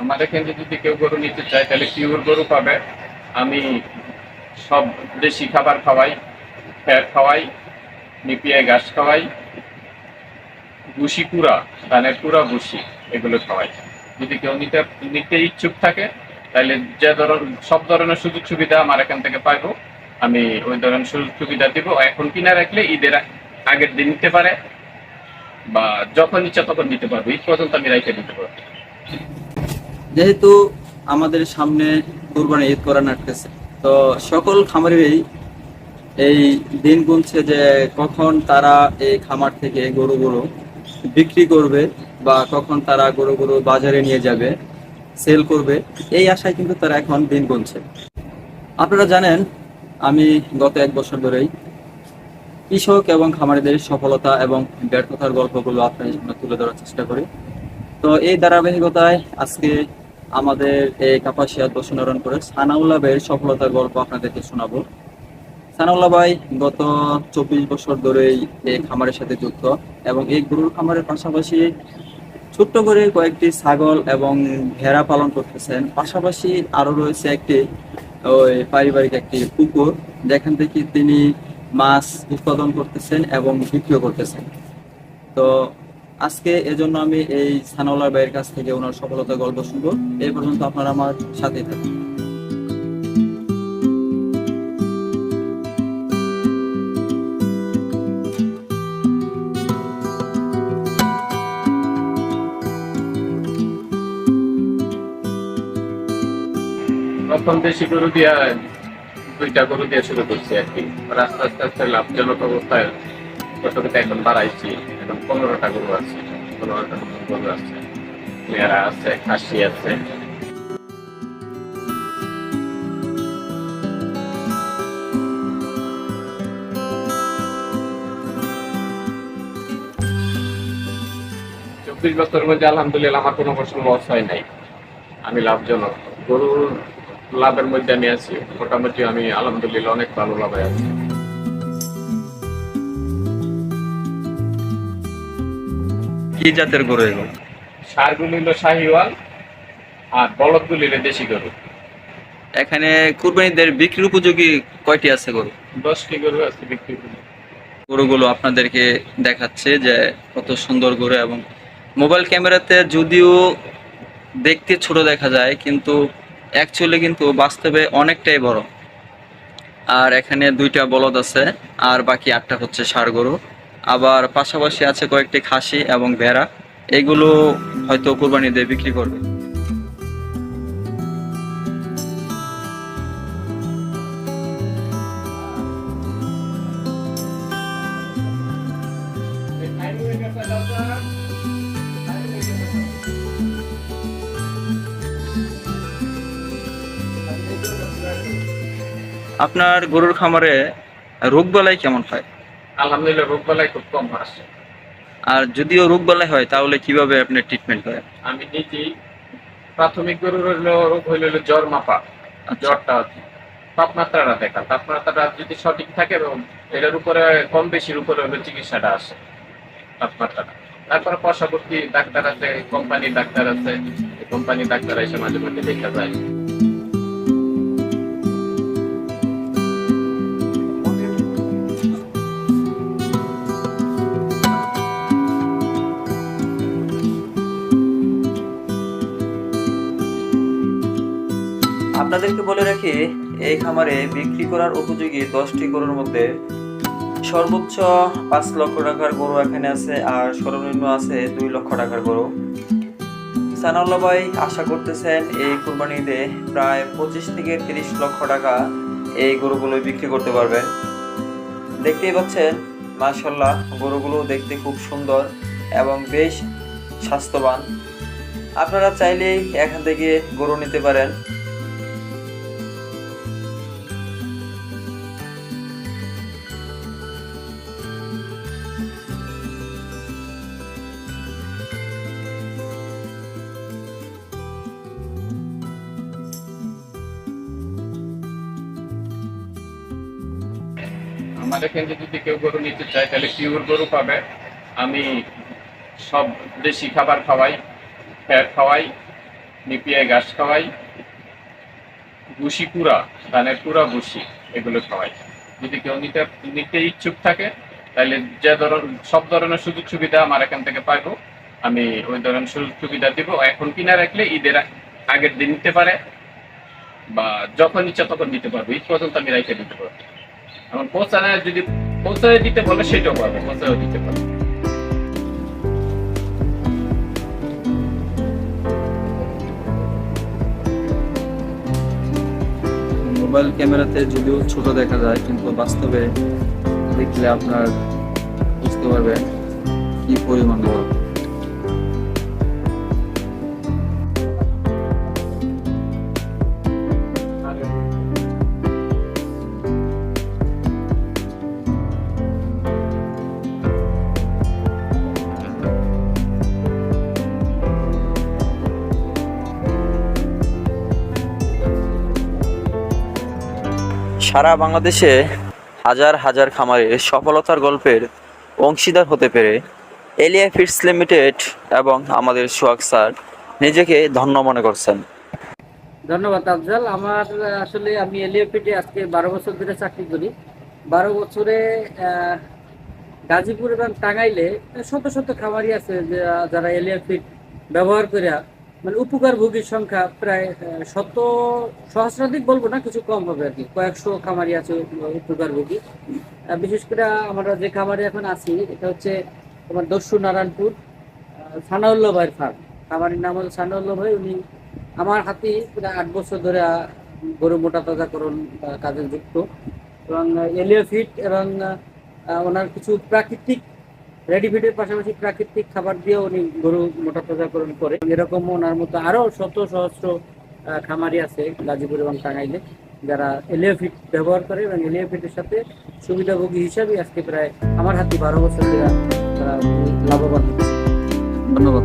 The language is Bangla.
আমার এখানে যদি কেউ গরু নিতে চায়, তাহলে পিওর গরু পাবে। আমি সব দেশি খাবার খাওয়াই, ফ্যাট খাওয়াই নিপিয়ায় ঘাস খাওয়াই ভুসি কুড়া ধানের কুড়া ভুসি এগুলো খাওয়াই। যদি কেউ নিতে নিতে ইচ্ছুক থাকে, তাহলে যে ধরন, সব ধরনের সুযোগ সুবিধা আমার এখান থেকে পাইবো। আমি ওই ধরনের সুযোগ সুবিধা দিব। এখন কিনা রাখলে ঈদের আগের দিন নিতে পারে, বা যখন ইচ্ছা তখন নিতে পারব। ঈদ পর্যন্ত আমি রাইতে দিতে পারব। যেহেতু আমাদের সামনে কোরবানি ঈদ করা নাটকেছে, তো সকল খামারেরই এই দিন গুনছে যে কখন তারা এই খামার থেকে গরুগুলো বিক্রি করবে বা কখন তারা গরুগুলো বাজারে নিয়ে যাবে, সেল করবে, এই আশায় কিন্তু তারা এখন দিন গুনছে। আপনারা জানেন, আমি গত এক বছর ধরেই কৃষক এবং খামারিদের সফলতা এবং ব্যর্থতার গল্পগুলো আপনাদের সামনে তুলে ধরার চেষ্টা করি। তো এই ধারাবাহিকতায় আজকে আমাদের এই কাপাসিয়া দর্শনারণ করে সানাউল্লাহ ভাইয়ের সফলতার গল্প আপনাদেরকে শোনাবো। সানাউল্লাহ ভাই গত চব্বিশ বছর ধরেই এই খামারের সাথে যুক্ত এবং এই গরুর খামারের পাশাপাশি ছোট্ট করে কয়েকটি ছাগল এবং ভেড়া পালন করতেছেন। পাশাপাশি আরও রয়েছে একটি ওই পারিবারিক একটি পুকুর। যেখান থেকে তিনি মাছ উৎপাদন করতেছেন এবং বিক্রিও করতেছেন। তো আজকে এজন্য আমি এই সানাউল্লাহ ভাইয়ের কাছ থেকে ওনার সফলতার গল্প শুনব। এই পর্যন্ত আপনারা আমার সাথেই থাকুন। প্রথম দেশি গরু দিয়া দুইটা গরু দিয়ে শুরু করছি আর কি। আস্তে আস্তে আস্তে লাভজনক অবস্থায় এখন বাড়াইছি, এখন পনেরোটা গরু আছে, পনেরোটা গরু আছে মেয়েরা আছে, খাসি আছে। চব্বিশ বছরের মধ্যে আলহামদুলিল্লাহ আমার কোনো বছর লস হয় নাই। আমি লাভজনক। গরুর লাভের মধ্যে আমি আছি। মোটামুটি আমি আলহামদুলিল্লাহ অনেক ভালো লাভে আছি। কি জাতের গরু এগুলো? সারগুলি হলো শাহিওয়াল আর বলদগুলি হলো দেশি গরু। এখানে কুরবানিদের বিক্রির উপযোগী কয়টি আছে গরু? দশটি গরু আছে বিক্রি গরুগুলো আপনাদেরকে দেখাচ্ছে যে কত সুন্দর গরু এবং মোবাইল ক্যামেরাতে যদিও দেখতে ছোট দেখা যায় কিন্তু অ্যাকচুয়ালি কিন্তু বাস্তবে অনেকটাই বড়। আর এখানে দুইটা বলদ আছে আর বাকি আটটা হচ্ছে ষাড় গরু। আবার পাশাপাশি আছে কয়েকটি খাসি এবং ভেড়া। এগুলো হয়তো কোরবানি দিয়ে বিক্রি করবে। আপনার গরুর খামারে রোগ বালাই কেমন হয়? আলহামদুলিল্লাহ রোগ বালাই খুব কম আসে আর যদিও রোগ বালাই হয় তাহলে কীভাবে আপনি ট্রিটমেন্ট করেন? আমি নিজেই প্রাথমিক গরুর রোগ হইল হলো জ্বর মাপা আচ্ছা। জ্বরটা তাপমাত্রাটা দেখা তাপমাত্রাটা যদি সঠিক থাকে এবং এটার উপরে কম বেশির উপরে হলো চিকিৎসাটা আসে তাপমাত্রাটা। তারপরে পার্শ্ববর্তী ডাক্তার আছে কোম্পানির ডাক্তার আছে কোম্পানির ডাক্তার এসে মাঝে মধ্যে দেখা যায়। আপনাদেরকে বলে রাখি, এই খামারে বিক্রি করার উপযোগী দশটি গরুর মধ্যে সর্বোচ্চ পাঁচ লক্ষ টাকার গরু এখানে আছে আর সর্বনিম্ন আছে দুই লক্ষ টাকার গরু। সানাউল্লাহ ভাই আশা করতেছেন এই কুরবানিতে প্রায় পঁচিশ থেকে তিরিশ লক্ষ টাকা এই গরুগুলো বিক্রি করতে পারবেন। দেখতেই পাচ্ছেন মাশাল্লাহ গরুগুলো দেখতে খুব সুন্দর এবং বেশ স্বাস্থ্যবান। আপনারা চাইলেই এখান থেকে গরু নিতে পারেন। আমার এখানে যদি কেউ গরু নিতে চায়, তাহলে পিওর গরু পাবে। আমি সব দেশি খাবার খাওয়াই ফ্যাট খাওয়াই নিপিয়ে ঘাস খাওয়াই ভুসি পুরা ধানের কুড়া ভুসি এগুলো খাওয়াই। যদি কেউ নিতে নিতে ইচ্ছুক থাকে, তাহলে যে ধরন, সব ধরনের সুযোগ সুবিধা আমার এখান থেকে পাইবো। আমি ওই ধরনের সুযোগ সুবিধা দিব। এখন কিনা রাখলে ঈদের আগের দিন নিতে পারে, বা যখন ইচ্ছা তখন দিতে পারব। ঈদ পর্যন্ত আমি রাইখে দিতে পারব। এখন পৌঁছানো যদি পৌঁছায় দিতে বলে সেটাও পারব পৌঁছায় দিতে পারব। মোবাইল ক্যামেরাতে যদিও ছোট দেখা যায়, কিন্তু বাস্তবে দেখলে আপনার বুঝতে পারবেন কি পরিমাণ বড় সারা বাংলাদেশে হাজার হাজার খামারে সফলতার গল্পের অংশীদার হতে পেরে এলিয়া ফিডস লিমিটেড এবং আমাদের সোহাগ স্যার নিজেকে ধন্য মনে করছেন। ধন্যবাদ আফজাল। আমার, আসলে আমি এলিওপিটে আজকে বারো বছর ধরে চাকরি করি। বারো বছরে গাজীপুর এবং টাঙ্গাইলে শত শত খামারি আছে যারা এলিয়া এলিওপিট ব্যবহার করে মানে উপকারভোগীর সংখ্যা প্রায় শত সহস্রাধিক বলব না কিছু কম হবে আর কি। কয়েকশো খামারি আছে উপকারভোগী। বিশেষ করে আমরা যে খামারে এখন আছি এটা হচ্ছে তোমার দস্যু নারায়ণপুর আহ, সানাউল্লাহ ভাইয়ের ফার্ম খামারির নাম হলো সানাউল্লাহ ভাই। উনি আমার হাতে প্রায় আট বছর ধরে গরু মোটা তাজাকরণ কাজে যুক্ত। এবং এলিও ফিট এবং ওনার কিছু প্রাকৃতিক রেডি ফিটের পাশাপাশি প্রাকৃতিক খাবার দিয়ে উনি গরু মোটা তাজাকরণ করে। এরকম ওনার মতো আরও শত সহস্র খামারি আছে গাজীপুর এবং টাঙ্গাইলে, যারা এলিওফিট ব্যবহার করে এবং এলিওফিটের সাথে সুবিধাভোগী হিসাবে আজকে প্রায় আমার হাতে বারো বছর তারা লাভবান ধন্যবাদ